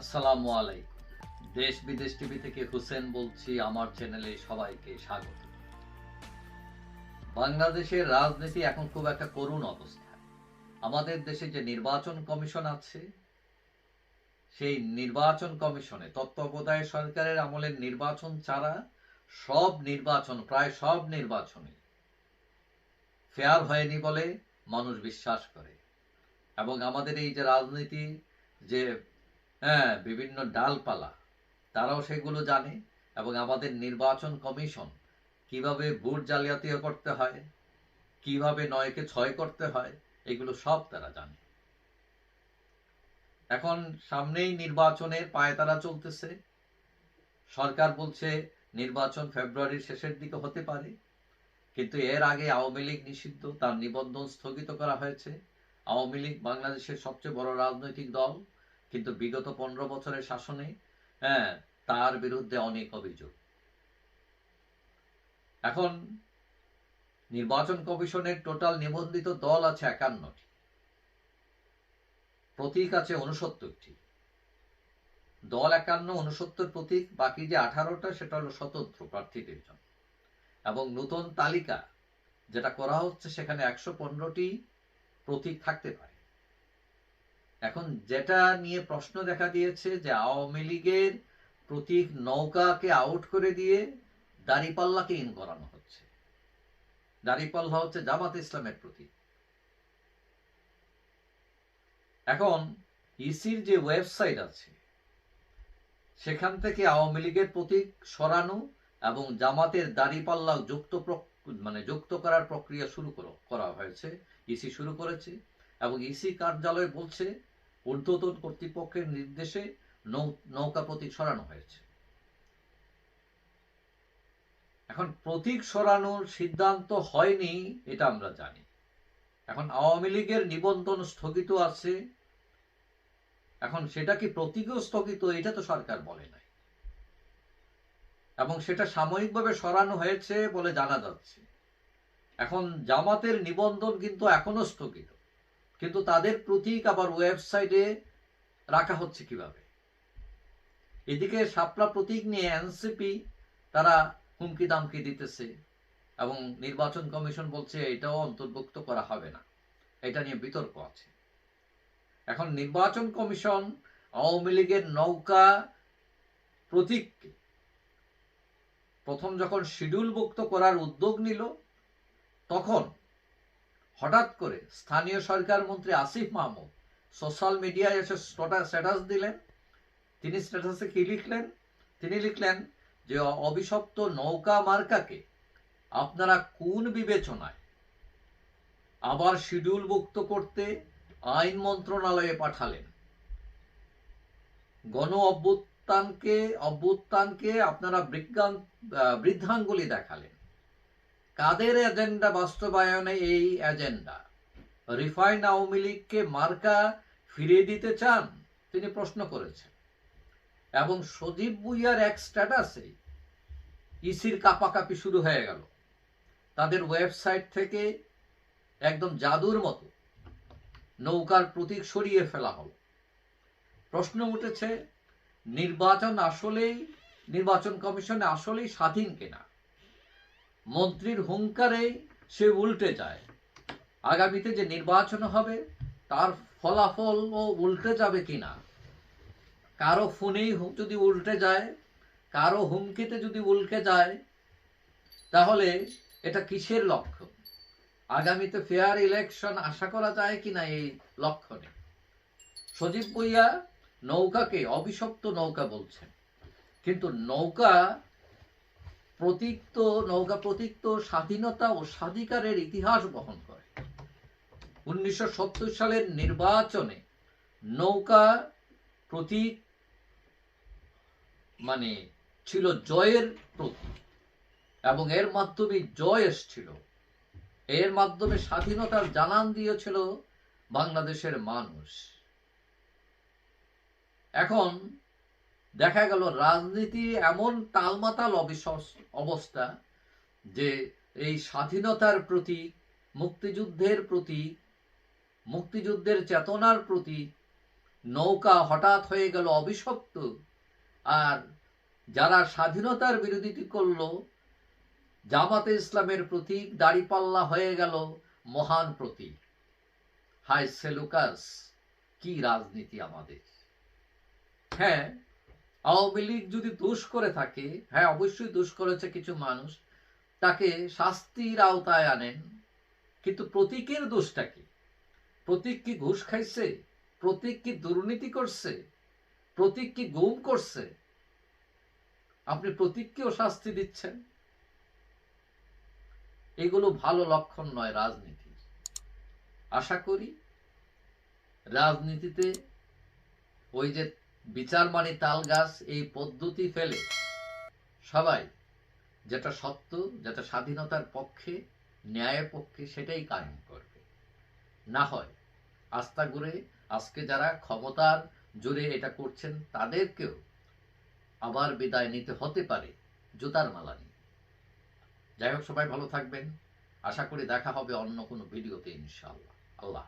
আসসালামু আলাইকুম। দেশ বিদেশ টিভি থেকে হুসেন বলছি, আমার চ্যানেলে সবাইকে স্বাগত। বাংলাদেশের রাজনীতি এখন খুব একটা করুণ অবস্থা। আমাদের দেশে যে নির্বাচন কমিশন আছে, সেই নির্বাচন কমিশনে তত্ত্বাবধায়ক সরকারের আমলের নির্বাচন ছাড়া সব নির্বাচন, প্রায় সব নির্বাচনে ফেয়ার হয়নি বলে মানুষ বিশ্বাস করে। এবং আমাদের এই যে রাজনীতি, যে হ্যাঁ বিভিন্ন ডালপালা। তারাও সেগুলো জানে এবং আমাদের নির্বাচন কমিশন কীভাবে ভোট জালিয়াতি করতে হয়, কীভাবে নয়কে ছয় করতে হয়, এগুলো সব তারা জানে। এখন সামনেই নির্বাচনের পায়তারা চলতেছে। সরকার বলছে নির্বাচন ফেব্রুয়ারির শেষের দিকে হতে পারে, কিন্তু এর আগে আওয়ামী লীগ নিষিদ্ধ, তার নিবন্ধন স্থগিত করা হয়েছে। আওয়ামী লীগ বাংলাদেশের সবচেয়ে বড় রাজনৈতিক দল। কিন্তু বিগত পনেরো বছরের শাসনে হ্যাঁ তার বিরুদ্ধে অনেক অভিযোগ। এখন নির্বাচন কমিশনের টোটাল নিবন্ধিত দল আছে একান্নটি। প্রতীক আছে উনসত্তরটি দল একান্ন উনসত্তর প্রতীক, বাকি যে আঠারোটা, সেটা হলো স্বতন্ত্র প্রার্থীদের জন্য। এবং নতুন তালিকা যেটা করা হচ্ছে, সেখানে একশো পনেরোটি প্রতীক থাকতে পারে। এখন যেটা নিয়ে প্রশ্ন দেখা দিয়েছে যে আওয়ামী লীগের প্রতীক নৌকাকে আউট করে দিয়ে দাড়িপাল্লাকে ইন করানো হচ্ছে। দাড়িপাল্লা হচ্ছে জামাত ইসলামের প্রতীক। এখন ইসির যে ওয়েবসাইট আছে, সেখান থেকে আওয়ামী লীগের প্রতীক সরানো এবং জামাতের দাড়িপাল্লা যুক্ত মানে যুক্ত করার প্রক্রিয়া শুরু করা হয়েছে। ইসি শুরু করেছে এবং ইসি কার্যালয় বলছে ঊর্ধ্বতন কর্তৃপক্ষের নির্দেশে নৌকা প্রতীক সরানো হয়েছে। এখন প্রতীক সরানোর সিদ্ধান্ত হয়নি, এটা আমরা জানি। এখন আওয়ামী লীগের নিবন্ধন স্থগিত আছে। এখন সেটা কি প্রতীকও স্থগিত, এটা তো সরকার বলে নাই। এবং সেটা সাময়িকভাবে সরানো হয়েছে বলে জানা যাচ্ছে। এখন জামাতের নিবন্ধন কিন্তু এখনও স্থগিত। কিন্তু তাদের প্রতীক আবার ওয়েবসাইটে রাখা হচ্ছে কীভাবে? এদিকে সাপলা প্রতীক নিয়ে এনসিপি তারা হুমকি দামকি দিতেছে এবং নির্বাচন কমিশন বলছে এটাও অন্তর্ভুক্ত করা হবে না। এটা নিয়ে বিতর্ক আছে। এখন নির্বাচন কমিশন আওয়ামী লীগের নৌকা প্রতীককে প্রথম যখন শিডিউলভুক্ত করার উদ্যোগ নিল, তখন হঠাৎ করে স্থানীয় সরকার মন্ত্রী আসিফ মাহমুদ সোশ্যাল মিডিয়ায় এসে স্ট্যাটাস দিলেন। তিনি স্ট্যাটাসে কি লিখলেন? তিনি লিখলেন যে, অভিশপ্ত নৌকা মার্কাকে আপনারা কোন বিবেচনায়? আবার শিডিউলভুক্ত করতে আইন মন্ত্রণালয়ে পাঠালেন। গণ অভ্যুত্থানকে অভ্যুত্থানকে আপনারা বৃদ্ধাঙ্গুলি দেখালেন। কাদের এজেন্ডা বাস্তবায়নে এই এজেন্ডা? রিফাইন আওয়ামী লীগকে মার্কা ফিরিয়ে দিতে চান? তিনি প্রশ্ন করেছেন। এবং সজীব বুইয়ার এক স্ট্যাটাসে ইসির কাপাকাপি শুরু হয়ে গেল। তাদের ওয়েবসাইট থেকে একদম জাদুর মতো নৌকার প্রতীক সরিয়ে ফেলা হল। প্রশ্ন উঠেছে, নির্বাচন আসলেই, নির্বাচন কমিশনে আসলেই স্বাধীন কিনা? মন্ত্রীর হুঙ্কারে সে উল্টে যায়। আগামীতে যে নির্বাচন হবে, তার ফলাফল ও উল্টে যাবে কিনা? কারও ফোনেই যদি উল্টে যায়, কারও হুমকিতে যদি উল্টে যায়, তাহলে এটা কিসের লক্ষ্য আগামীতে ফেয়ার ইলেকশন আশা করা যায় কিনা এই লক্ষণে? সজীব বইয়া নৌকাকে অভিশপ্ত নৌকা বলছেন। কিন্তু নৌকা প্রতীক নৌকা প্রতীক স্বাধীনতা ও স্বাধিকারের ইতিহাস বহন করে। উনিশশো সালের নির্বাচনে নৌকা প্রতীক মানে ছিল জয়ের প্রতীক এবং এর মাধ্যমে জয় এসছিল। এর মাধ্যমে স্বাধীনতার জানান দিয়েছিল বাংলাদেশের মানুষ। এখন দেখা গেল রাজনীতি এমন তালমাতাল অবস্থা যে এই স্বাধীনতার প্রতি, মুক্তিযুদ্ধের প্রতি, মুক্তিযুদ্ধের চেতনার প্রতি নৌকা হঠাৎ হয়ে গেল অভিশপ্ত। আর যারা স্বাধীনতার বিরোধিতা করল, জামাতে ইসলামের প্রতীক, দাড়িপাল্লা হয়ে গেল মহান প্রতীক। হাই সেলুকাস, কি রাজনীতি আমাদের। হ্যাঁ আওয়ামী লীগ যদি দোষ করে থাকে হ্যাঁ অবশ্যই দোষ করেছে কিছু মানুষ, তাকে শাস্তির আওতায় আনেন, কিন্তু প্রতীকের দোষটা কি? প্রতীক কি ঘুষ খাইছে? প্রতীক কি দুর্নীতি করছে? প্রতীক কি গুম করছে? আপনি প্রতীককেও শাস্তি দিচ্ছেন। এগুলো ভালো লক্ষণ নয় রাজনীতির। আশা করি রাজনীতিতে ওই যে বিচার মানে তাল গাছ এই পদ্ধতি ফেলে। সবাই, যেটা সত্য, যেটা স্বাধীনতার পক্ষে ন্যায়ের পক্ষে, সেটাই কায়েম করবে। না হয়, আস্থা করে আজকে যারা ক্ষমতার জোরে এটা করছেন, তাদেরকেও আবার বিদায় নিতে হতে পারে জুতার মালা নিয়ে। যাই হোক, সবাই ভালো থাকবেন। আশা করি দেখা হবে অন্য কোনো ভিডিওতে ইনশাআল্লাহ। আল্লাহ।